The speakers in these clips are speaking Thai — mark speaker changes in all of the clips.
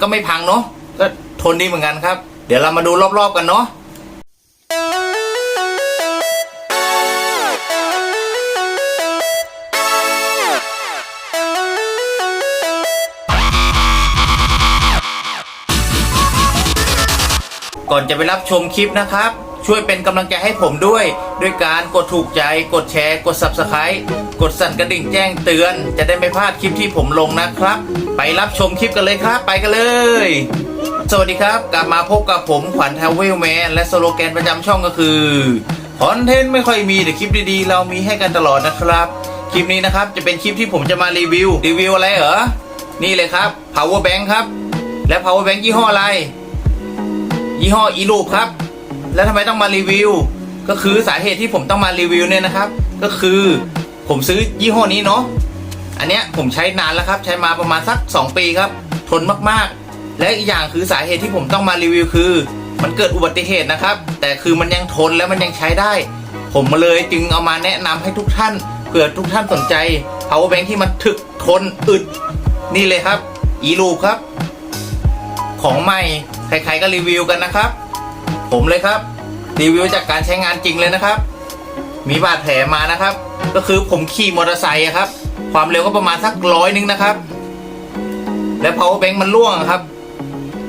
Speaker 1: ก็ไม่พังเนาะก็ทนดีเหมือนกันครับ เดี๋ยวเรามาดูรอบๆกันเนาะก่อนจะไปรับชมคลิปนะครับ ช่วยเป็นกำลังใจให้ผมด้วย ด้วยการกดถูกใจ กดแชร์ กด Subscribe กดสั่นกระดิ่งแจ้งเตือน จะได้ไม่พลาดคลิปที่ผมลงนะครับ ไปรับชมคลิปกันเลยครับ ไปกันเลย สวัสดีครับ กลับมาพบกับผมขวัญทาวเวลแมนและสโลแกนประจำช่องก็คือคอนเทนต์ไม่ค่อยมีแต่คลิปดีๆ เรามีให้กันตลอดนะครับ คลิปนี้นะครับจะเป็นคลิปที่ผมจะมารีวิวรีวิวอะไรเหรอ นี่เลยครับ power bank ครับ และ power bank ยี่ห้ออะไร ยี่ห้ออีลูปครับ แล้วทำไมต้องมารีวิว ก็คือสาเหตุที่ผมต้องมารีวิวเนี่ยนะครับ ก็คือผมซื้อยี่ห้อนี้เนาะอันเนี้ยผมใช้นานแล้วครับ ใช้มาประมาณสัก 2 ปีครับ ทนมากๆ และอีกอย่างคือสาเหตุที่ผมต้องมารีวิวคือ มันเกิดอุบัติเหตุนะครับ แต่คือมันยังทนและมันยังใช้ได้ ผมมาเลยจึงเอามาแนะนำให้ทุกท่านเผื่อทุกท่านสนใจ power bank ที่มันถึกทนอึด นี่เลยครับ อีลูครับ ของใหม่ใครๆก็รีวิวกันนะครับ ผมเลยครับ รีวิวจากการใช้งานจริงเลยนะครับ มีบาดแผลมานะครับ ก็คือผมขี่มอเตอร์ไซค์ครับ ความเร็วก็ประมาณสักร้อยนึงนะครับ และ power bank มันร่วงครับ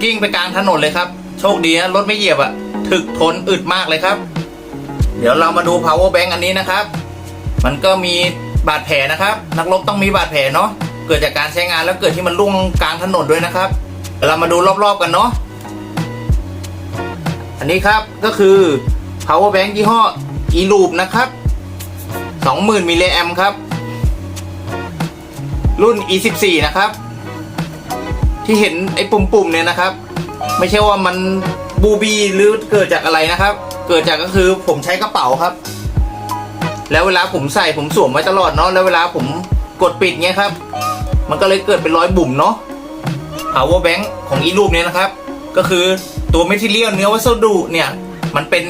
Speaker 1: กิ้งไปกลางถนนเลยครับ โชคดีนะรถไม่เหยียบอะถึกทนอึดมากเลยครับ เดี๋ยวเรามาดู power bank อันนี้นะครับ มันก็มีบาดแผลนะครับ นักรบต้องมีบาดแผลเนาะเกิดจากการใช้งานแล้วเกิดที่มันร่วงกลางถนนด้วยนะครับเรามาดูรอบๆกันเนาะ อันนี้ครับก็คือ power bank ยี่ห้อ e loop นะครับ 20,000มิลลิแอมครับ รุ่น e 1 4นะครับ ที่เห็นไอ้ปุ่มๆเนี่ยนะครับ ไม่ใช่ว่ามันบูบีหรือเกิดจากอะไรนะครับ เกิดจากก็คือผมใช้กระเป๋าครับ แล้วเวลาผมใส่ผมสวมไว้ตลอดเนาะแล้วเวลาผมกดปิดเงี้ยครับ มันก็เลยเกิดเป็นรอยบุ๋มเนาะ power bank ของอีรูปเนี่ยนะครับ ก็คือ ตัวเมทิเรียลเนื้อวัสดุเนี่ย มันเป็น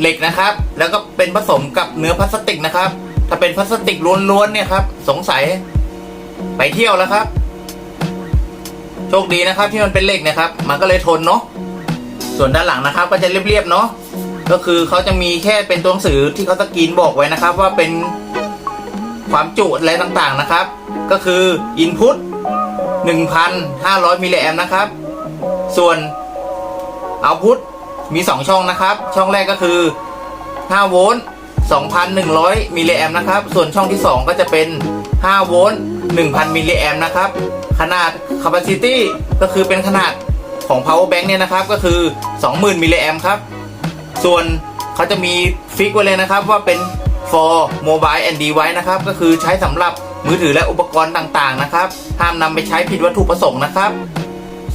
Speaker 1: เหล็กนะครับ แล้วก็เป็นผสมกับเนื้อพลาสติกนะครับ ถ้าเป็นพลาสติกล้วนๆเนี่ยครับ สงสัยไปเที่ยวแล้วครับ โชคดีนะครับ ที่มันเป็นเหล็กนะครับ มันก็เลยทนเนาะส่วนด้านหลังนะครับ ก็จะเรียบๆเนาะก็คือเขาจะมีแค่เป็นตัวหนังสือที่เขาสกรีนบอกไว้นะครับ ว่าเป็นความจุอะไรต่างๆนะครับ ก็คือ input 1,500มิลลิแอมนะครับ ส่วน output มี 2 ช่องนะครับ ช่องแรกก็คือ 5 โวลต์ 2,100 มิลลิแอมนะครับ ส่วนช่องที่ 2 ก็จะเป็น 5 โวลต์ 1,000 มิลลิแอมนะครับ ขนาด capacity ก็คือเป็นขนาดของ power bank เนี่ยนะครับ ก็คือ 20,000 มิลลิแอมครับ ส่วนเขาจะมีฟิกไว้เลยนะครับว่าเป็น for mobile and device นะครับ ก็คือใช้สำหรับมือถือและอุปกรณ์ต่างๆนะครับ ห้ามนำไปใช้ผิดวัตถุประสงค์นะครับ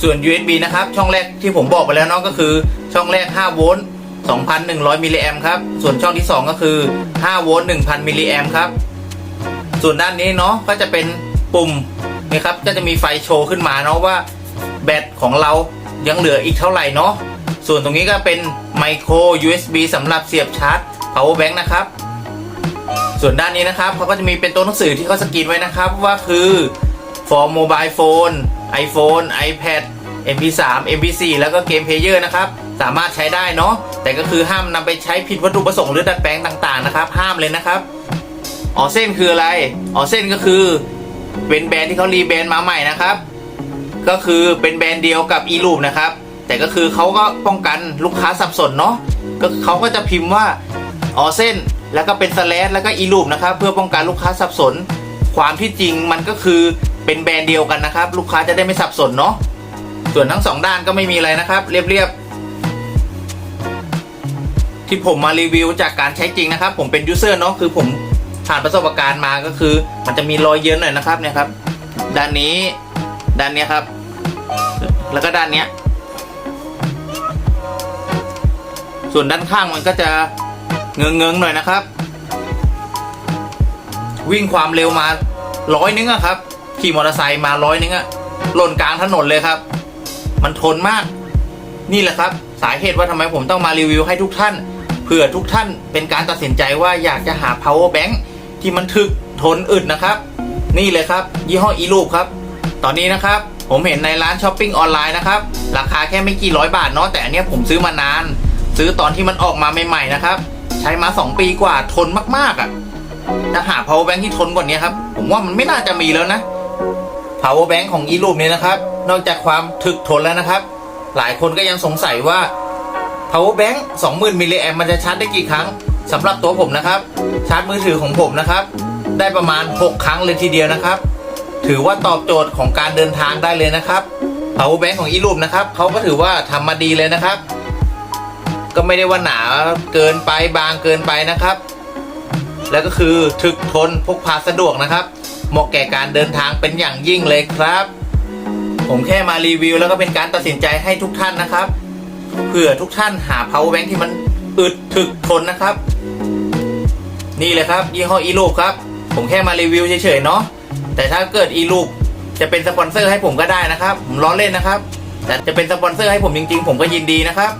Speaker 1: ส่วน USB นะครับ ช่องแรกที่ผมบอกไปแล้วเนาะก็คือ ช่องแรก 5 โวลต์ 2,100 มิลลิแอมครับ ส่วนช่องที่ 2 ก็คือ 5 โวลต์ 1,000 มิลลิแอมครับ ส่วนด้านนี้เนาะก็จะเป็นปุ่มนี่ครับ ก็จะมีไฟโชว์ขึ้นมาเนาะว่าแบตของเรายังเหลืออีกเท่าไหร่เนาะ ส่วนตรงนี้ก็เป็นไมโคร USB สำหรับเสียบชาร์จ power bank นะครับ ส่วนด้านนี้นะครับเขาก็จะมีเป็นตัวหนังสือที่เขาสกรีนไว้นะครับว่าคือ for mobile phone iPhone iPad MP3 MP4 แล้วก็เกมเพลเยอร์นะครับ สามารถใช้ได้เนาะแต่ก็คือห้ามนำไปใช้ผิดวัตถุประสงค์หรือดัดแปลงต่างๆนะครับ ห้ามเลยนะครับออเส้นคืออะไรออเส้นก็คือเป็นแบรนด์ที่เขารีแบรนด์มาใหม่นะครับ ก็คือเป็นแบรนด์เดียวกับ e loop นะครับ แต่ก็คือเขาก็ป้องกันลูกค้าสับสนเนาะก็เขาก็จะพิมพ์ว่าออเส้นแล้วก็เป็นสแลชแล้วก็ e loop นะครับเพื่อป้องกันลูกค้าสับสน ความที่จริงมันก็คือเป็นแบรนด์เดียวกันนะครับ ลูกค้าจะได้ไม่สับสนเนาะ ส่วนทั้งสองด้านก็ไม่มีอะไรนะครับ เรียบๆที่ผมมารีวิวจากการใช้จริงนะครับ ผมเป็นยูเซอร์เนาะคือผมผ่านประสบการณ์มาก็คือ มันจะมีรอยเยินหน่อยนะครับเนี่ยครับ ด้านนี้ด้านเนี้ยครับ แล้วก็ด้านเนี้ยส่วนด้านข้างมันก็จะเงงเงงๆหน่อยนะครับ วิ่งความเร็วมาร้อยนึงอะครับ ขี่มอเตอร์ไซค์มาร้อยนึงอะหล่นกลางถนนเลยครับ มันทนมาก นี่แหละครับ สาเหตุว่าทำไมผมต้องมารีวิวให้ทุกท่านเผื่อทุกท่านเป็นการตัดสินใจว่าอยากจะหา power bank ที่มันถึกทนอึดนะครับ นี่เลยครับ ยี่ห้ออีลูปครับ ตอนนี้นะครับ ผมเห็นในร้านช้อปปิ้งออนไลน์นะครับ ราคาแค่ไม่กี่ร้อยบาทเนาะแต่อันนี้ผมซื้อมานาน ซื้อตอนที่มันออกมาใหม่ๆนะครับ ใช้มา 2 ปีกว่าทนมากๆอะ่ะถ้าหา power bank ที่ทนกว่านี้ครับ ผมว่ามันไม่น่าจะมีแล้วนะ power bank ของอีลูปเนี่ยนะครับ นอกจากความถึกทนแล้วนะครับ หลายคนก็ยังสงสัยว่า power bank 20,000มิลลิแอมมันจะชาร์จได้กี่ครั้งสำหรับตัวผมนะครับ ชาร์จมือถือของผมนะครับ ได้ประมาณ 6 ครั้งเลยทีเดียวนะครับ ถือว่าตอบโจทย์ของการเดินทางได้เลยนะครับ power bank ของอีลูปนะครับเขาก็ถือว่าทำมาดีเลยนะครับ ก็ไม่ได้ว่าหนาเกินไปบางเกินไปนะครับ แล้วก็คือถึกทนพกพาสะดวกนะครับเหมาะแก่การเดินทางเป็นอย่างยิ่งเลยครับ ผมแค่มารีวิว แล้วก็เป็นการตัดสินใจให้ทุกท่านนะครับเผื่อทุกท่านหา power bank ที่มันอึดถึกทนนะครับ นี่เลยครับยี่ห้ออีลูปครับ ผมแค่มารีวิวเฉยๆเนาะแต่ถ้าเกิดอีลูปจะเป็นสปอนเซอร์ให้ผมก็ได้นะครับ ผมล้อเล่นนะครับ แต่จะเป็นสปอนเซอร์ให้ผมจริงๆ ผมก็ยินดีนะครับ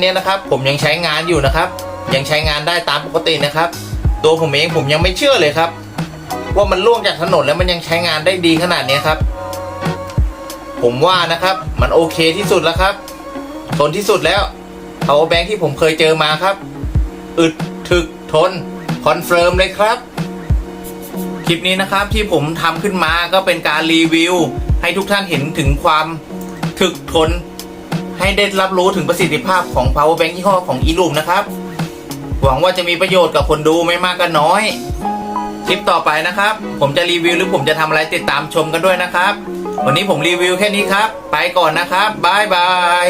Speaker 1: นเนี้ยนะครับ ผมยังใช้งานอยู่นะครับ ยังใช้งานได้ตามปกตินะครับ ตัวผมเองผมยังไม่เชื่อเลยครับ ว่ามันล่วงจากถนนแล้วมันยังใช้งานได้ดีขนาดนี้ครับ ผมว่านะครับ มันโอเคที่สุดแล้วครับทนที่สุดแล้ว power bank ที่ผมเคยเจอมาครับ อึดถึกทนคอนเฟิร์มเลยครับคลิปนี้นะครับที่ผมทำขึ้นมาก็เป็นการรีวิว ให้ทุกท่านเห็นถึงความถึกทน ให้ได้รับรู้ถึงประสิทธิภาพของ power bank ยี่ห้อของ e l o o m นะครับ หวังว่าจะมีประโยชน์กับคนดูไม่มากก็น้อย คลิปต่อไปนะครับ ผมจะรีวิวหรือผมจะทำอะไรติดตามชมกันด้วยนะครับ วันนี้ผมรีวิวแค่นี้ครับ ไปก่อนนะครับบายบาย